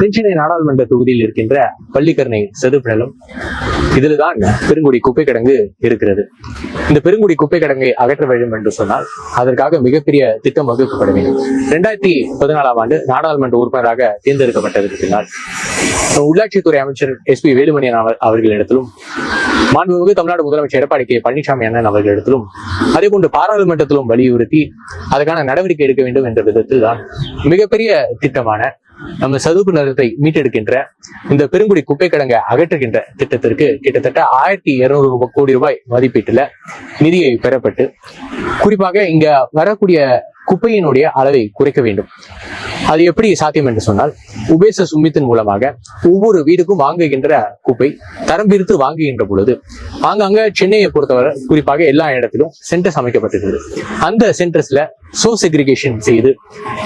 தென்சென்னை நாடாளுமன்ற தொகுதியில் இருக்கின்ற பள்ளிக்கரணை செதுப்பிடலும் நிலம் இதில்தான் பெருங்குடி குப்பை கிடங்கு இருக்கிறது. இந்த பெருங்குடி குப்பை கிடங்கை அகற்ற வேண்டும் என்று சொன்னால் அதற்காக மிகப்பெரிய திட்டம் வகுக்கப்பட வேண்டும். இரண்டாயிரத்தி பதினாலாம் ஆண்டு நாடாளுமன்ற உறுப்பினராக தேர்ந்தெடுக்கப்பட்டதற்கு பின்னால் உள்ளாட்சித்துறை அமைச்சர் எஸ் பி வேலுமணியன் அவர்களிடத்திலும் மாண்புமிகு தமிழ்நாடு முதலமைச்சர் எடப்பாடி கே பழனிசாமி அண்ணன் அவர்களிடத்திலும் அதே போன்று பாராளுமன்றத்திலும் வலியுறுத்தி அதற்கான நடவடிக்கை எடுக்க வேண்டும் என்ற விதத்தில் தான் மிகப்பெரிய திட்டமான நம்ம சதுப்பு நிலத்தை மீட்டெடுக்கின்ற இந்த பெருங்குடி குப்பை கிடங்கை அகற்றுகின்ற திட்டத்திற்கு கிட்டத்தட்ட ஆயிரத்தி இருநூறு கோடி ரூபாய் மதிப்பீட்டுல நிதியை பெறப்பட்டு குறிப்பாக இங்க வரக்கூடிய குப்பையினுடைய அளவை குறைக்க வேண்டும். அது எப்படி சாத்தியம் என்று சொன்னால் உபேச சுமித்தின் மூலமாக ஒவ்வொரு வீடுக்கும் வாங்குகின்ற குப்பை தரம் பிரித்து வாங்குகின்ற பொழுது ஆங்காங்க சென்னையை பொறுத்தவரை குறிப்பாக எல்லா இடத்திலும் சென்டர்ஸ் அமைக்கப்பட்டிருக்கிறது. அந்த சென்டர்ஸ்ல சோ செக்ரிகேஷன் செய்து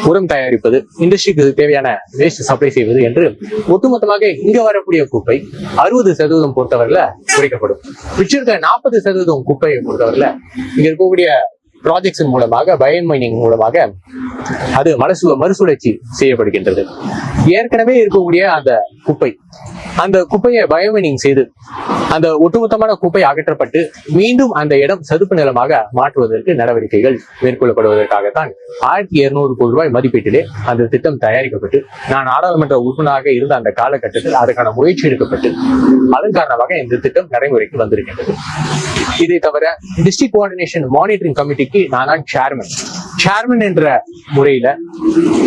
உரம் தயாரிப்பது இண்டஸ்ட்ரிக்கு தேவையான வேஸ்ட் சப்ளை செய்வது என்று ஒட்டுமொத்தமாக இங்க வரக்கூடிய குப்பை அறுபது சதவீதம் பொறுத்தவரையில குறைக்கப்படும். மிச்சிருக்க நாற்பது சதவீதம் குப்பையை பொறுத்தவரையில இங்க இருக்கக்கூடிய ப்ராஜெக்ட்ஸின் மூலமாக பயன் மைனிங் மூலமாக அது மனசு மறுசுழற்சி செய்யப்படுகின்றது. ஏற்கனவே இருக்கக்கூடிய அந்த குப்பை அந்த குப்பையை பயோமினிங் செய்து அந்த ஒட்டுமொத்தமான குப்பை அகற்றப்பட்டு மீண்டும் அந்த இடம் சதுப்பு நிலமாக மாற்றுவதற்கு நடவடிக்கைகள் மேற்கொள்ளப்படுவதற்காகத்தான் ஆயிரத்தி இருநூறு கோடி ரூபாய் மதிப்பீட்டிலே அந்த திட்டம் தயாரிக்கப்பட்டு நான் நாடாளுமன்ற உறுப்பினராக இருந்த அந்த காலகட்டத்தில் அதற்கான முயற்சி எடுக்கப்பட்டு அதன் காரணமாக இந்த திட்டம் நடைமுறைக்கு வந்திருக்கின்றது. இதை தவிர டிஸ்ட்ரிக்ட் கோஆர்டினேஷன் மானிட்டரிங் கமிட்டிக்கு நான் தான் சேர்மன் சேர்மன் என்ற முறையில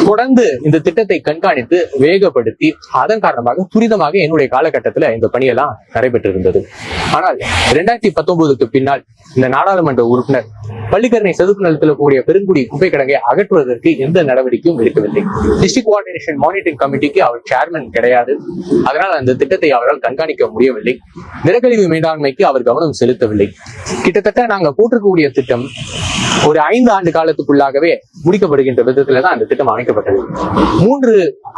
தொடர்ந்து இந்த திட்டத்தை கண்காணித்து வேகப்படுத்தி அதன் காரணமாக துரிதமாக என்னுடைய காலகட்டத்துல இந்த பணியெல்லாம் நடைபெற்றிருந்தது. ஆனால் இரண்டாயிரத்தி பத்தொன்பதுக்கு பின்னால் இந்த நாடாளுமன்ற உறுப்பினர் பள்ளிக்கரணை சதுப்பு நிலத்தில் கூடிய பெருங்குடி குப்பை கிடங்கை அகற்றுவதற்கு எந்த நடவடிக்கையும் எடுக்கவில்லை. டிஸ்ட்ரிக்ட் கோஆர்டினேஷன் மானிட்டரிங் கமிட்டிக்கு அவர் சேர்மன் கிடையாது. அதனால் அந்த திட்டத்தை அவரால் கண்காணிக்க முடியவில்லை. நிலக்கழிவு மேலாண்மைக்கு அவர் கவனம் செலுத்தவில்லை. கிட்டத்தட்ட நாங்க போட்டிருக்கக்கூடிய திட்டம் ஒரு ஐந்து ஆண்டு காலத்துக்குள்ளாகவே முடிக்கப்படுகின்ற விதத்துல தான் அந்த திட்டம் அமைக்கப்பட்டது. மூன்று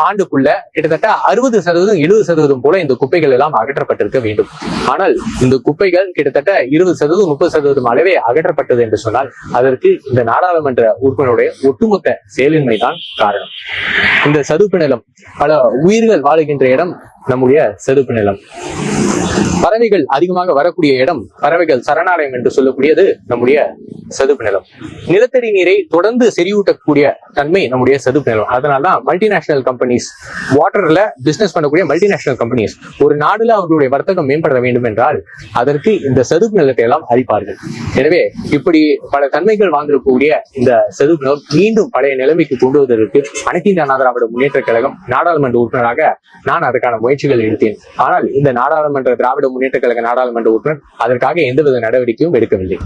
ஆண்டுக்குள்ள கிட்டத்தட்ட அறுபது சதவீதம் எழுபது சதவீதம் போல இந்த குப்பைகள் எல்லாம் அகற்றப்பட்டிருக்க வேண்டும். ஆனால் இந்த குப்பைகள் கிட்டத்தட்ட இருபது சதவீதம் முப்பது சதவீதம் அளவே அகற்றப்பட்டது என்று சொன்னால் அதற்கு இந்த நாடாளுமன்ற உறுப்பினருடைய ஒட்டுமொத்த செயலின்மை தான் காரணம். இந்த சதுப்பு நிலம் பல உயிர்கள் வாழுகின்ற இடம் நம்முடைய சதுப்பு நிலம். பறவைகள் அதிகமாக வரக்கூடிய இடம் பறவைகள் சரணாலயம் என்று சொல்லக்கூடியது நம்முடைய சதுப்பு நிலம். நிலத்தடி நீரை தொடர்ந்து செறிவூட்டக்கூடிய தன்மை நம்முடைய சதுப்பு நிலம். அதனாலதான் மல்டிநேஷனல் கம்பெனிஸ் வாட்டர்ல பிசினஸ் பண்ணக்கூடிய மல்டிநேஷனல் கம்பெனிஸ் ஒரு நாடுல அவர்களுடைய வர்த்தகம் மேம்பட வேண்டும் என்றால் அதற்கு இந்த சதுப்பு நிலத்தை எல்லாம் அழிப்பார்கள் எனவே இப்படி பல தன்மைகள் வாழ்ந்திருக்கக்கூடிய இந்த சதுப்பு நிலம் மீண்டும் பழைய நிலைமைக்கு கொண்டு வருவதற்கு அனைத்து இந்திய அண்ணா திராவிட முன்னேற்ற கழகம் நாடாளுமன்ற உறுப்பினராக நான் அதற்கான முயற்சிகள் எடுத்தேன். ஆனால் இந்த நாடாளுமன்ற திராவிட முன்னேற்ற கழக நாடாளுமன்ற உறுப்பினர். அதற்காக எந்தவித நடவடிக்கையும் எடுக்கவில்லை.